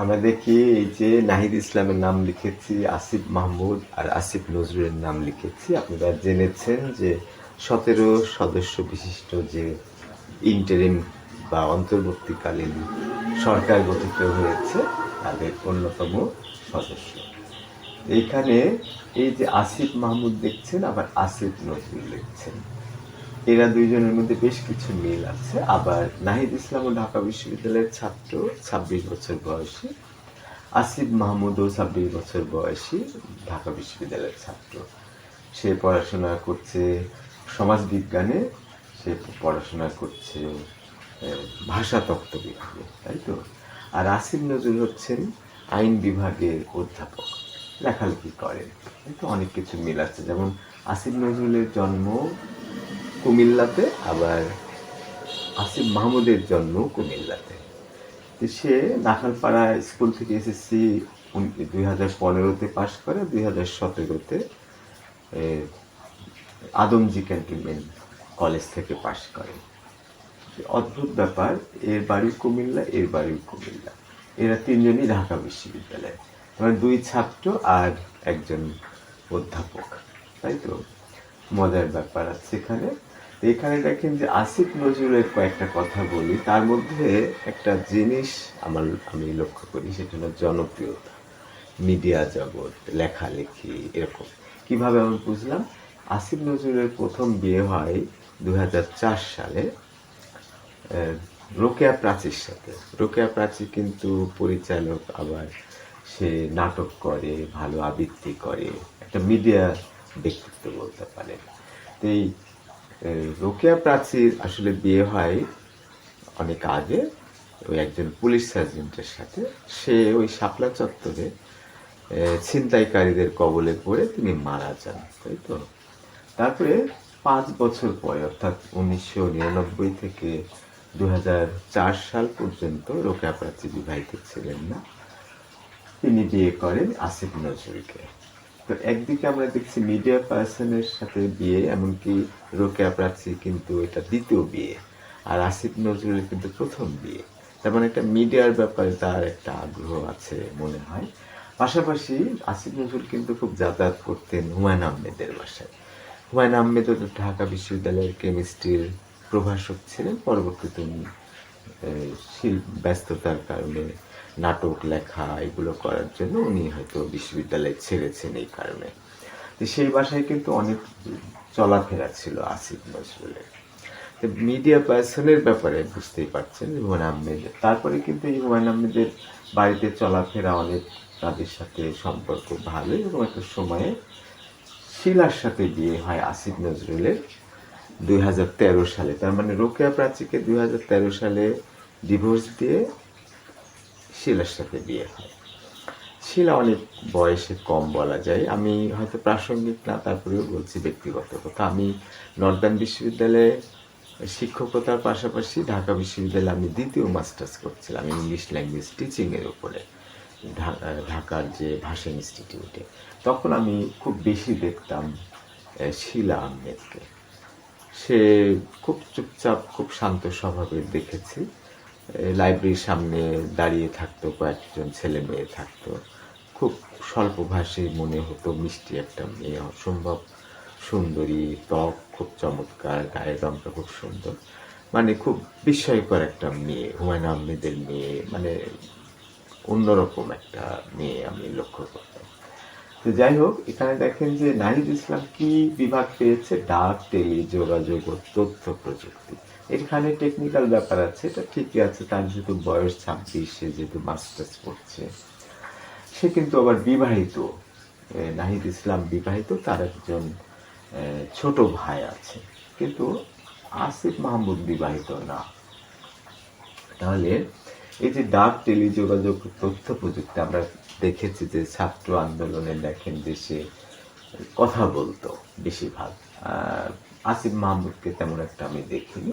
আমরা দেখি এই যে নাহিদ ইসলামের নাম লিখেছি, আসিফ মাহমুদ আর আসিফ নজরুলের নাম লিখেছি। আপনারা জেনেছেন যে সতেরো সদস্য বিশিষ্ট যে ইন্টারিম বা অন্তর্বর্তীকালীন সরকার গঠিত হয়েছে, তাদের অন্যতম সদস্য। এইখানে এই যে আসিফ মাহমুদ দেখছেন, আবার আসিফ নজরুল দেখছেন। এরা দুইজনের মধ্যে বেশ কিছু মিল আছে। আবার নাহিদ ইসলাম ও ঢাকা বিশ্ববিদ্যালয়ের ছাত্র ছাব্বিশ বছর বয়সী। আসিফ মাহমুদও ছাব্বিশ বছর বয়সী ঢাকা বিশ্ববিদ্যালয়ের ছাত্র। সে পড়াশোনা করছে সমাজ বিজ্ঞানে সে পড়াশোনা করছে আহ, ভাষা তত্ত্ব বিভাগে তাই তো? আর আসিফ নজরুল হচ্ছেন আইন বিভাগের অধ্যাপক। লেখালেখি করেন তো? অনেক কিছু মিল আছে। যেমন আসিফ নজরুলের জন্ম কুমিল্লাতে, আবার আসিফ মাহমুদের জন্ম কুমিল্লাতে। সে নাখালপাড়া স্কুল থেকে এসএসসি দুই হাজার পনেরোতে পাশ করে, দুই হাজার সতেরোতে আদমজি ক্যান্টনমেন্ট কলেজ থেকে পাশ করে। অদ্ভুত ব্যাপার, এর বাড়ি কুমিল্লা, এর বাড়ি কুমিল্লা। এরা তিনজনই ঢাকা বিশ্ববিদ্যালয়ে। মানে দুই ছাত্র আর একজন অধ্যাপক, তাই তো? মজার ব্যাপার আছে এখানে। তো এখানে দেখেন যে আসিফ নজরুলের কয়েকটা কথা বলি। তার মধ্যে একটা জিনিস আমার, আমি লক্ষ্য করি, সেটা হলো জনপ্রিয়তা। মিডিয়া জগৎ, লেখালেখি, এরকম। কীভাবে আমি বুঝলাম? আসিফ নজরুলের প্রথম বিয়ে হয় দু হাজার চার সালে রোকেয়া প্রাচীর সাথে। রোকেয়া প্রাচী কিন্তু পরিচালক আবার, সে নাটক করে, ভালো আবৃত্তি করে। একটা মিডিয়া ব্যক্তিত্ব বলতে পারে তো এই রোকেয়া প্রাচীর আসলে বিয়ে হয় অনেক আগে। ওই একজন পুলিশ সার্জেন্টের সাথে। সে ওই শাপলা চত্বরে ছিনতাইকারীদের কবলে পড়ে তিনি মারা যান, তাই তো? তারপরে পাঁচ বছর পরে, অর্থাৎ উনিশশো নিরানব্বই থেকে দু হাজার চার সাল পর্যন্ত রোকেয়া প্রাচী বিবাহিত ছিলেন না। তিনি বিয়ে করেন আসিফ নজরুলকে। তো একদিকে আমরা দেখছি মিডিয়া পার্সনের সাথে বিয়ে, এমনকি রোকেয়া প্রাচী কিন্তু এটা দ্বিতীয় বিয়ে, আর আসিফ নজরুলের কিন্তু প্রথম বিয়ে। তার মানে একটা মিডিয়ার ব্যাপারে তার একটা আগ্রহ আছে মনে হয়। পাশাপাশি আসিফ নজরুল কিন্তু খুব যাতায়াত করতেন হুমায়ুন আহমেদের বাসায়। হুমায়ুন আহমেদ ঢাকা বিশ্ববিদ্যালয়ের কেমিস্ট্রির প্রভাষক ছিলেন। পরবর্তীতে উনি ব্যস্ততার কারণে নাটক লেখা, এগুলো করার জন্য উনি হয়তো বিশ্ববিদ্যালয় ছেড়েছেন এই কারণে। তো সেই বাসায় কিন্তু অনেক চলাফেরা ছিল আসিফ নজরুলের। তো মিডিয়া পার্সনের ব্যাপারে বুঝতেই পারছেন হুমায়ুন আহমেদ। তারপরে কিন্তু এই হুমায়ুন আহমেদের বাড়িতে চলাফেরা অনেক তাদের সাথে সম্পর্ক ভালো এবং একটা সময়ে শিলার সাথে বিয়ে হয় আসিফ নজরুলের দুই হাজার তেরো সালে। তার মানে রোকেয়া প্রাচীকে দুই হাজার তেরো সালে ডিভোর্স দিয়ে শিলার সাথে বিয়ে হয়। শিলা অনেক বয়সে কম বলা যায়। আমি হয়তো প্রাসঙ্গিক না, তারপরেও বলছি ব্যক্তিগত কথা। আমি নর্দার্ন বিশ্ববিদ্যালয়ে শিক্ষকতার পাশাপাশি ঢাকা বিশ্ববিদ্যালয়ে আমি দ্বিতীয় মাস্টার্স করছিলাম, ইংলিশ ল্যাঙ্গুয়েজ টিচিংয়ের উপরে ঢাকার যে ভাষা ইনস্টিটিউটে। তখন আমি খুব বেশি দেখতাম শিলা আহমেদকে। সে খুব চুপচাপ, খুব শান্ত স্বভাবের দেখেছি। লাইব্রেরির সামনে দাঁড়িয়ে থাকতো, কয়েকজন ছেলে মেয়ে থাকতো। খুব স্বল্পভাষী মনে হতো, মিষ্টি একটা মেয়ে। অসম্ভব সুন্দরী, ত্বক খুব চমৎকার, গায়ের রংটা খুব সুন্দর। মানে খুব বিস্ময়কর একটা মেয়ে, হুমায়ুন আহমেদের মেয়ে। মানে অন্যরকম একটা মেয়ে আমি লক্ষ্য করতাম। তো যাই হোক, এখানে দেখেন যে নাহিদ ইসলাম কি বিভাগ পেয়েছে? ডাক, টেলি, যোগাযোগ ও তথ্য প্রযুক্তি। এখানে টেকনিক্যাল ব্যাপার আছে, এটা ঠিকই আছে, তার যেহেতু বয়স ছাব্বিশ সে যেহেতু মাস্টার্স পড়ছে। সে কিন্তু আবার বিবাহিত। নাহিদ ইসলাম বিবাহিত, তার একজন ছোট ভাই আছে। কিন্তু আসিফ মাহমুদ বিবাহিত না। তাহলে এই যে ডাক, টেলিযোগাযোগ তথ্য প্রযুক্তি, আমরা দেখেছি যে ছাত্র আন্দোলনে দেখেন যে সে কথা বলতো বেশিরভাগ। আসিফ মাহমুদকে তেমন একটা আমি দেখিনি।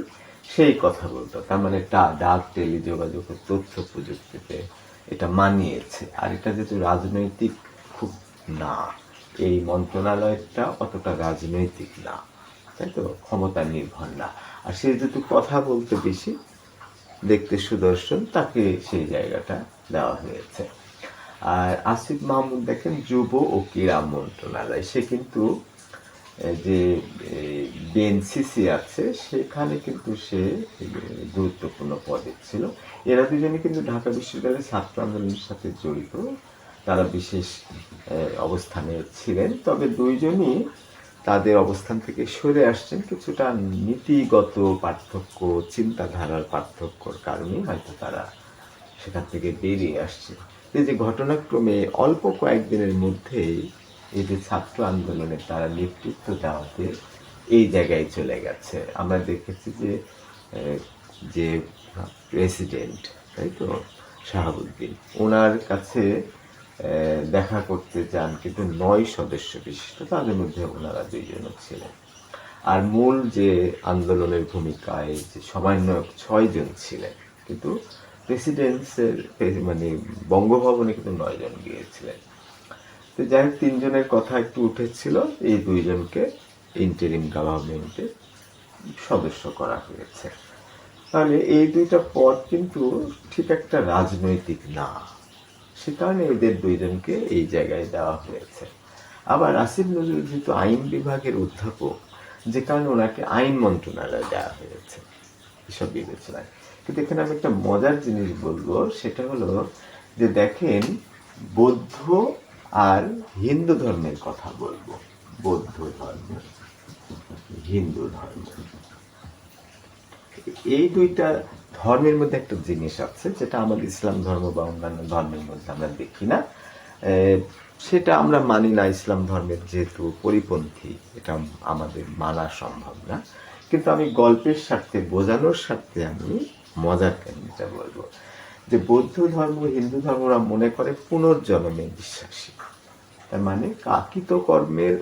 সেই কথা বলতো। তার মানে ডাক, টেলিযোগাযোগ ও তথ্য প্রযুক্তিতে এটা মানিয়েছে। আর এটা যেহেতু রাজনৈতিক, খুব না। এই মন্ত্রণালয়টা অতটা রাজনৈতিক না। তাই তো? ক্ষমতা নির্ভর না। আর সে যেহেতু কথা বলতে বেশি, দেখতে সুদর্শন, তাকে সেই জায়গাটা দেওয়া হয়েছে। আর আসিফ মাহমুদ দেখেন, যুব ও ক্রীড়া মন্ত্রণালয়, সে কিন্তু যে বিএনসিসি আছে, সেখানে কিন্তু সে গুরুত্বপূর্ণ পদে ছিল। এরা দুজনে কিন্তু ঢাকা বিশ্ববিদ্যালয়ের ছাত্র আন্দোলনের সাথে জড়িত। তারা বিশেষ অবস্থানে ছিলেন। তবে দুইজনই তাদের অবস্থান থেকে সরে আসছেন। কিছুটা নীতিগত পার্থক্য, চিন্তাধারার পার্থক্যর কারণে হয়তো তারা সেখান থেকে বেরিয়ে আসছে। এই যে ঘটনাক্রমে অল্প কয়েকদিনের মধ্যেই এই যে ছাত্র আন্দোলনে তারা নেতৃত্ব দেওয়াতে এই জায়গায় চলে গেছে। আমরা দেখেছি যে যে প্রেসিডেন্ট, তাই তো? শাহাবুদ্দিন, ওনার কাছে দেখা করতে যান কিন্তু নয় সদস্য বিশিষ্ট, তাদের মধ্যে ওনারা দুইজনও ছিলেন। আর মূল যে আন্দোলনের ভূমিকায় যে সমন্বয়ক ছয়জন ছিলেন, কিন্তু প্রেসিডেন্সের মানে বঙ্গভবনে কিন্তু নয়জন গিয়েছিলেন। তো যাই হোক তিনজনের কথা একটু উঠেছিল। এই দুইজনকে ইন্টারিম গভর্নমেন্টে সদস্য করা হয়েছে। তাহলে এই দুইটা পদ কিন্তু ঠিক একটা রাজনৈতিক না। সে কারণে এদের দুইজনকে এই জায়গায় দেওয়া হয়েছে। আবার আসিফ নজরুল যেহেতু আইন বিভাগের অধ্যাপক, যে কারণে ওনাকে আইন মন্ত্রণালয় দেওয়া হয়েছে এসব বিবেচনায়। কিন্তু এখানে আমি একটা মজার জিনিস বলব, সেটা হলো যে দেখেন, বৌদ্ধ আর হিন্দু ধর্মের কথা বলব, বৌদ্ধ ধর্ম, হিন্দু ধর্ম। এই দুইটা ধর্মের মধ্যে একটা জিনিস আছে, যেটা আমাদের ইসলাম ধর্ম বা অন্যান্য ধর্মের মধ্যে আমরা দেখি না। সেটা আমরা মানি না ইসলাম ধর্মের যেহেতু পরিপন্থী, এটা আমাদের মানা সম্ভব না। কিন্তু আমি গল্পের স্বার্থে, বোঝানোর স্বার্থে আমি মজার কাহিনীটা বলব। যে বৌদ্ধ ধর্ম, হিন্দু ধর্মরা মনে করে পুনর্জন্মে বিশ্বাসী। তার মানে কাকিত কর্মের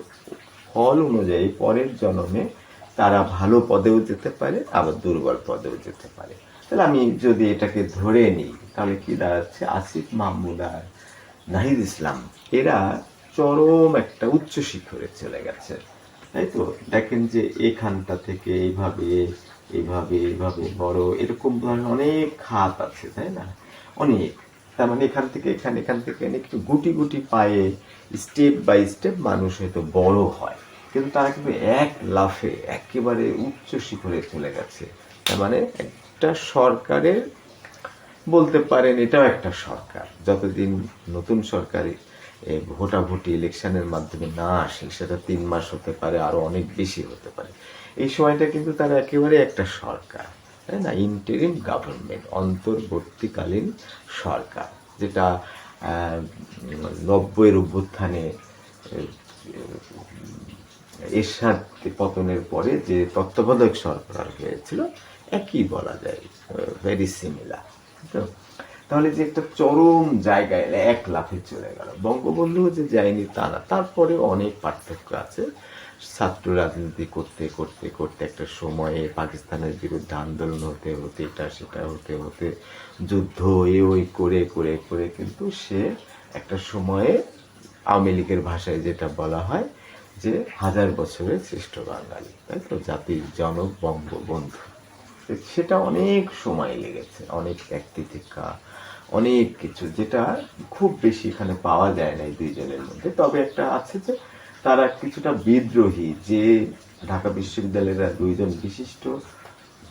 ফল অনুযায়ী পরের জন্মে তারা ভালো পদেও যেতে পারে, আবার দুর্বল পদেও যেতে পারে। তাহলে আমি যদি এটাকে ধরে নিই, তাহলে কি দাঁড়াচ্ছে? আসিফ মাহমুদ আর নাহিদ ইসলাম, এরা চরম একটা উচ্চ শিখরে চলে গেছে। তাই তো? দেখেন যে এখানটা থেকে এইভাবে এইভাবে এভাবে বড়, এরকম অনেক খাত আছে, তাই না? অনেক। তার মানে এখান থেকে, এখানে, এখান থেকে একটু গুটি গুটি পায়ে স্টেপ বাই স্টেপ মানুষ হয়তো বড় হয়। কিন্তু তারা কিন্তু এক লাফে একেবারে উচ্চ শিখরে চলে গেছে। তার মানে একটা সরকারের, বলতে পারেন এটাও একটা সরকার। যতদিন নতুন সরকারি ভোটাভুটি ইলেকশনের মাধ্যমে না আসে, সেটা তিন মাস হতে পারে, আরও অনেক বেশি হতে পারে। এই সময়টা কিন্তু তারা একেবারে একটা সরকার, তাই না? ইন্টারিম গভর্নমেন্ট অন্তর্বর্তীকালীন সরকার, যেটা নব্বইয়ের অভ্যুত্থানে এরশাদ পতনের পরে যে তত্ত্বাবধায়ক সরকার হয়েছিল, একই বলা যায় ভেরি সিমিলার তো? তাহলে যে একটা চরম জায়গায় এক লাফে চলে গেল। বঙ্গবন্ধু যে যায়নি তা না, তারপরেও অনেক পার্থক্য আছে। ছাত্র রাজনীতি করতে করতে করতে একটা সময়ে পাকিস্তানের বিরুদ্ধে আন্দোলন হতে হতে, এটা, সেটা হতে হতে, যুদ্ধ এ ওই, করে করে করে, কিন্তু সে একটা সময়ে আওয়ামী লীগের ভাষায় যেটা বলা হয় যে হাজার বছরের শ্রেষ্ঠ বাঙালি, তাই তো? জাতির জনক, বঙ্গবন্ধু। সেটা অনেক সময় লেগেছে, অনেক ব্যক্তিতিকা অনেক কিছু, যেটা খুব বেশি এখানে পাওয়া যায় না এই দুইজনের মধ্যে। তবে একটা আছে যে তারা কিছুটা বিদ্রোহী যে ঢাকা বিশ্ববিদ্যালয়ের দুইজন বিশিষ্ট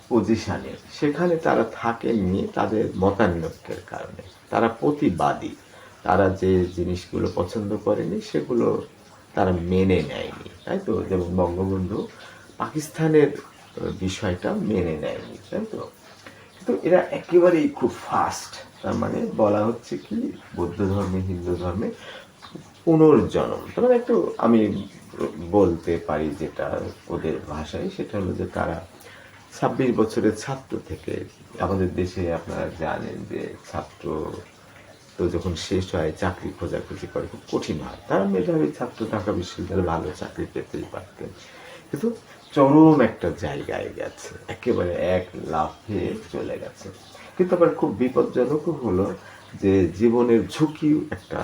পজিশনে সেখানে তারা থাকেননি তাদের মতানৈক্যের কারণে। তারা প্রতিবাদী। তারা যে জিনিসগুলো পছন্দ করেনি সেগুলো তারা মেনে নেয়নি, তাই তো? যেমন বঙ্গবন্ধু পাকিস্তানের বিষয়টা মেনে নেয়নি, তাই তো? কিন্তু এরা একেবারেই খুব ফাস্ট তার মানে বলা হচ্ছে কি, বৌদ্ধ ধর্মে, হিন্দু ধর্মে পুনর্জন্ম। তার একটু আমি বলতে পারি যেটা ওদের ভাষায়, সেটা হলো যে তারা ছাব্বিশ বছরের ছাত্র থেকে, আমাদের দেশে আপনারা জানেন যে ছাত্র তো যখন শেষ হয়, চাকরি খোঁজাখুঁজি করে, খুব কঠিন হয়। তারা মেধাবী ছাত্র, ঢাকা বিশ্ববিদ্যালয়ে ভালো চাকরি পেতেই পারতেন। কিন্তু চরম একটা জায়গায় গেছে, একেবারে এক লাফে চলে গেছে। কিন্তু আবার খুব বিপজ্জনকও হলো যে জীবনের ঝুঁকি একটা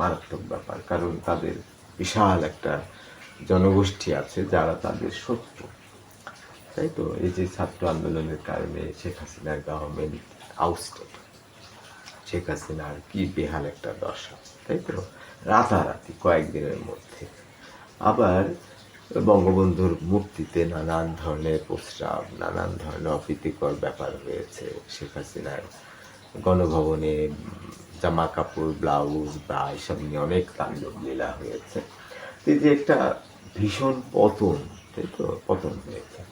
মারাত্মক ব্যাপার, কারণ তাদের বিশাল একটা জনগোষ্ঠী আছে যারা তাদের শত্রু। তাই তো? এই যে ছাত্র আন্দোলনের কারণে শেখ হাসিনার গভর্নমেন্ট আউস্টেড শেখ হাসিনার কি বেহাল একটা দশা, তাই তো? রাতারাতি কয়েকদিনের মধ্যে। আবার বঙ্গবন্ধুর মুক্তিতে নানান ধরনের প্রস্রাব, নানান ধরনের অপ্রীতিকর ব্যাপার হয়েছে। শেখ হাসিনার গণভবনে জামা কাপড় ব্লাউজ, বা এসব নিয়ে অনেক তাণ্ডব লীলা হয়েছে। এই যে একটা ভীষণ পতন, তাই তো? পতন হয়েছে।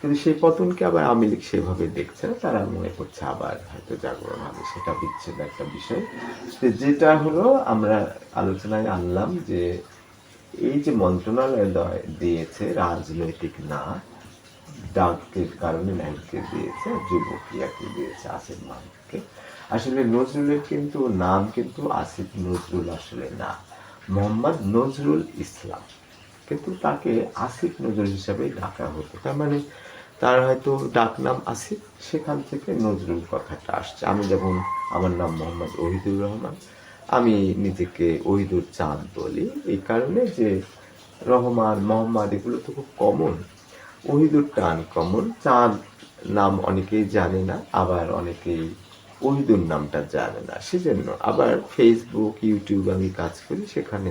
কিন্তু সেই পতনকে আবার আওয়ামী লীগ সেভাবে দেখছে না, তারা মনে করছে আবার হয়তো জাগরণ হবে, সেটা বিচ্ছেদ একটা বিষয়। যেটা হলো, আমরা আলোচনায় আনলাম যে এই যে মন্ত্রণালয় দয়- দিয়েছে, রাজনৈতিক না, ডাকের কারণে নাইকে দিয়েছে যুবকিয়াকে দিয়েছে আসিফ মাহমুদকে আসলে নজরুলের কিন্তু নাম কিন্তু আসিফ নজরুল আসলে না। মোহাম্মদ নজরুল ইসলাম। কিন্তু তাকে আসিফ নজরুল হিসাবে ডাকা হতো। তার মানে তার হয়তো ডাক নাম আসিফ, সেখান থেকে নজরুল কথাটা আসছে। আমি যেমন, আমার নাম মোহাম্মদ ওহিদুর রহমান। আমি নিজেকে ওহিদুর চাঁদ বলি। এই কারণে যে রহমান, মোহাম্মদ এগুলো তো খুব কমন ওহিদুর টান কমন চাঁদ নাম অনেকেই জানে না, আবার অনেকেই ওহিদুর নামটা জানে না, সেজন্য আবার ফেসবুক ইউটিউব আমি কাজ করি, সেখানে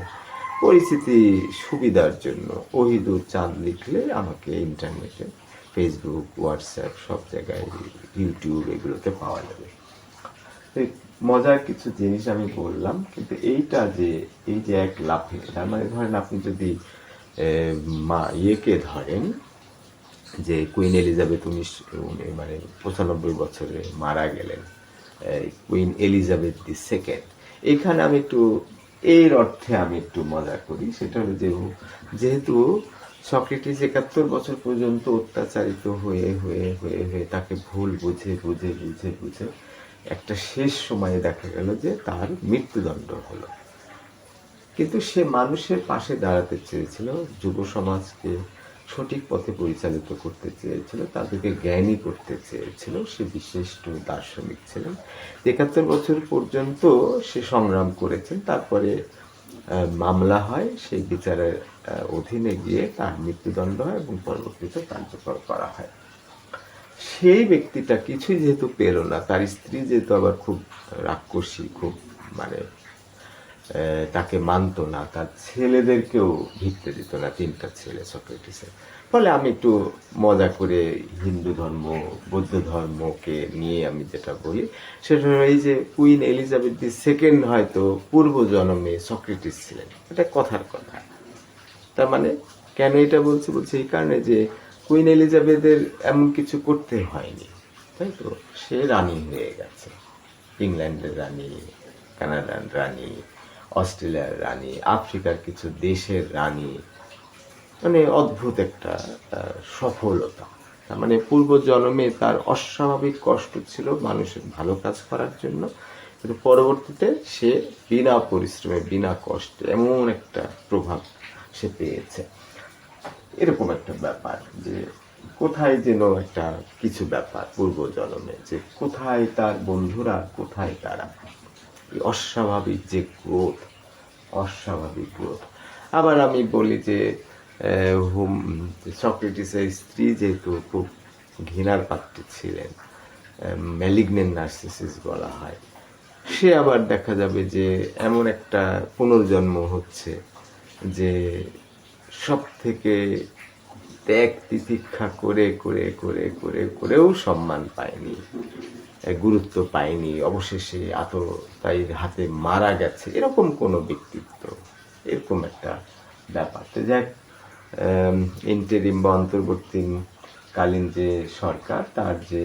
পরিস্থিতি সুবিধার জন্য ওহিদুর চাঁদ লিখলে আমাকে ইন্টারনেটে ফেসবুক হোয়াটসঅ্যাপ সব জায়গায় ইউটিউব এগুলোতে পাওয়া যাবে। মজার কিছু জিনিস আমি বললাম, কিন্তু এইটা যে, এই যে এক লাফে, তার মানে ধরেন আপনি যদি মা, ইয়েকে ধরেন যে কুইন এলিজাবেথ উনিশ, উনি মানে পঁচানব্বই বছরে মারা গেলেন কুইন এলিজাবেথ দি সেকেন্ড এখানে আমি একটু, এর অর্থে আমি একটু মজা করি, সেটা হলো যে যেহেতু সক্রেটিস একাত্তর বছর পর্যন্ত অত্যাচারিত হয়ে হয়ে হয়ে হয়ে তাকে ভুল বুঝে বুঝে বুঝে বুঝে একটা শেষ সময়ে দেখা গেল যে তার মৃত্যুদণ্ড হলো। কিন্তু সে মানুষের পাশে দাঁড়াতে চেয়েছিল যুব সমাজকে সঠিক পথে পরিচালিত করতে চেয়েছিল, তাদেরকে জ্ঞানী করতে চেয়েছিল, সে বিশিষ্ট দার্শনিক ছিলেন। একাত্তর বছর পর্যন্ত সে সংগ্রাম করেছেন, তারপরে মামলা হয়, সেই বিচারের অধীনে গিয়ে তার মৃত্যুদণ্ড হয় এবং পরবর্তীতে কার্যকর করা হয়। সেই ব্যক্তিটা কিছুই যেহেতু পেল না, তার স্ত্রী যেহেতু আবার খুব রাক্ষসী, খুব মানে তাকে মানতো না, তার ছেলেদেরকেও ভিত্তে দিত না, তিনটা ছেলে সক্রেটিসের। ফলে আমি একটু মজা করে হিন্দু ধর্ম, বৌদ্ধ ধর্মকে নিয়ে আমি যেটা বলি, সেটা এই যে কুইন এলিজাবেথ দি সেকেন্ড হয়তো পূর্ব জন্মে সক্রেটিস ছিলেন। এটা কথার কথা। তার মানে কেন এটা বলছি? বলছি এই কারণে যে কুইন এলিজাবেথের এমন কিছু করতে হয়নি, তাই তো? সে রানী হয়ে গেছে। ইংল্যান্ডের রানী, কানাডার রানী অস্ট্রেলিয়ার রানী, আফ্রিকার কিছু দেশের রানী মানে অদ্ভুত একটা সফলতা। মানে পূর্ব জন্মে তার অস্বাভাবিক কষ্ট ছিল মানুষের ভালো কাজ করার জন্য, কিন্তু পরবর্তীতে সে বিনা পরিশ্রমে, বিনা কষ্টে এমন একটা প্রভাব সে পেয়েছে। এরকম একটা ব্যাপার যে কোথায় যেন একটা কিছু ব্যাপার পূর্ব জন্মে যে কোথায় তার বন্ধুরা, কোথায় তারা অস্বাভাবিক যে গ্রোথ অস্বাভাবিক গ্রোথ আবার আমি বলি যে হুম, সক্রেটিসের স্ত্রী যেহেতু খুব ঘৃণার পাত্র ছিলেন ম্যালিগনেন্ট নার্সিসিস বলা হয়, সে আবার দেখা যাবে যে এমন একটা পুনর্জন্ম হচ্ছে যে সব থেকে ত্যাগ তিতিক্ষা করে করে করে করে, করেও সম্মান পায়নি। গুরুত্ব পায়নি। অবশেষে আততায়ীর হাতে মারা গেছে। এরকম কোনো ব্যক্তিত্ব, এরকম একটা ব্যাপার। তো যাক ইন্টারিম বা অন্তর্বর্তীকালীন যে সরকার, তার যে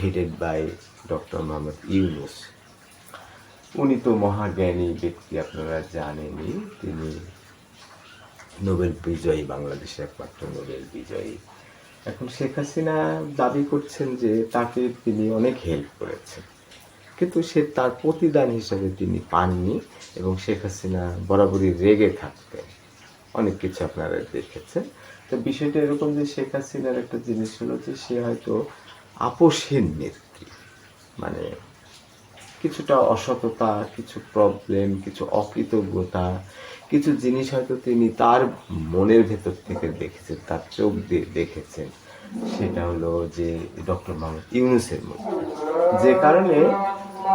headed by doctor Mohammad Yunus উনি তো মহাজ্ঞানী ব্যক্তি, আপনারা জানেনই। তিনি নোবেল বিজয়ী, বাংলাদেশের একমাত্র নোবেল বিজয়ী। এখন শেখ হাসিনা দাবি করছেন যে তাকে তিনি অনেক হেল্প করেছেন। কিন্তু সে তার প্রতিদান হিসেবে তিনি পাননি এবং শেখ হাসিনা বরাবরই রেগে থাকতেন। অনেক কিছু আপনারা দেখেছেন। তো বিষয়টা এরকম যে শেখ হাসিনার একটা জিনিস হলো যে সে হয়তো আপোষহীন নেত্রী। মানে কিছুটা অসততা, কিছু প্রবলেম কিছু অকৃতজ্ঞতা কিছু জিনিস হয়তো তিনি তার মনের ভেতর থেকে দেখেছেন, তার চোখ দিয়ে দেখেছেন। সেটা হলো যে ডক্টর মোহাম্মদ ইউনুসের মধ্যে যে কারণে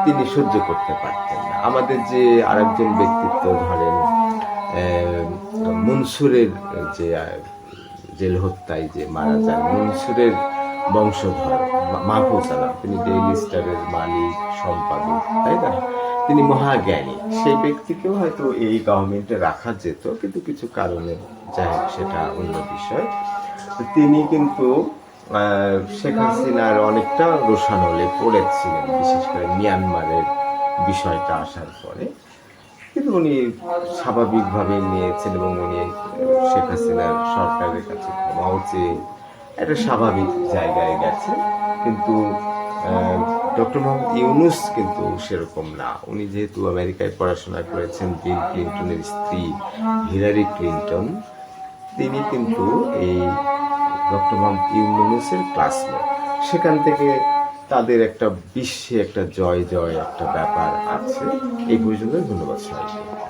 তিনি সহ্য করতে পারতেন না। আমাদের যে আরেকজন ব্যক্তিত্ব ধরেন মনসুরের যে জেল হত্যায় যে মারা যান, মনসুরের বংশধর মাহফুজ আলম, তিনি ডেইলি স্টারের মালিক, সম্পাদক, তাই না? তিনি মহাজ্ঞানী। সেই ব্যক্তিকেও হয়তো এই গভর্নমেন্টে রাখা যেত, কিন্তু কিছু কারণে যাই হোক, সেটা অন্য বিষয়। তিনি কিন্তু শেখ হাসিনার অনেকটা রোশানলে পড়েছিলেন, বিশেষ করে মিয়ানমারের বিষয়টা আসার পরে। কিন্তু উনি স্বাভাবিকভাবে নিয়েছেন এবং উনি শেখ হাসিনার সরকারের কাছে ক্ষমাও চেয়ে একটা স্বাভাবিক জায়গায় গেছে কিন্তু ডক্টর মোহাম্মদ ইউনুস কিন্তু সেরকম না। উনি যেহেতু আমেরিকায় পড়াশোনা করেছেন, বিল ক্লিন্টনের স্ত্রী হিলারি ক্লিন্টন, তিনি কিন্তু এই ডক্টর মোহাম্মদ ইউনুসের ক্লাসমেট। সেখান থেকে তাদের একটা বিশ্বে একটা জয় জয় একটা ব্যাপার আছে। এই পর্যন্ত ধন্যবাদ সবাইকে।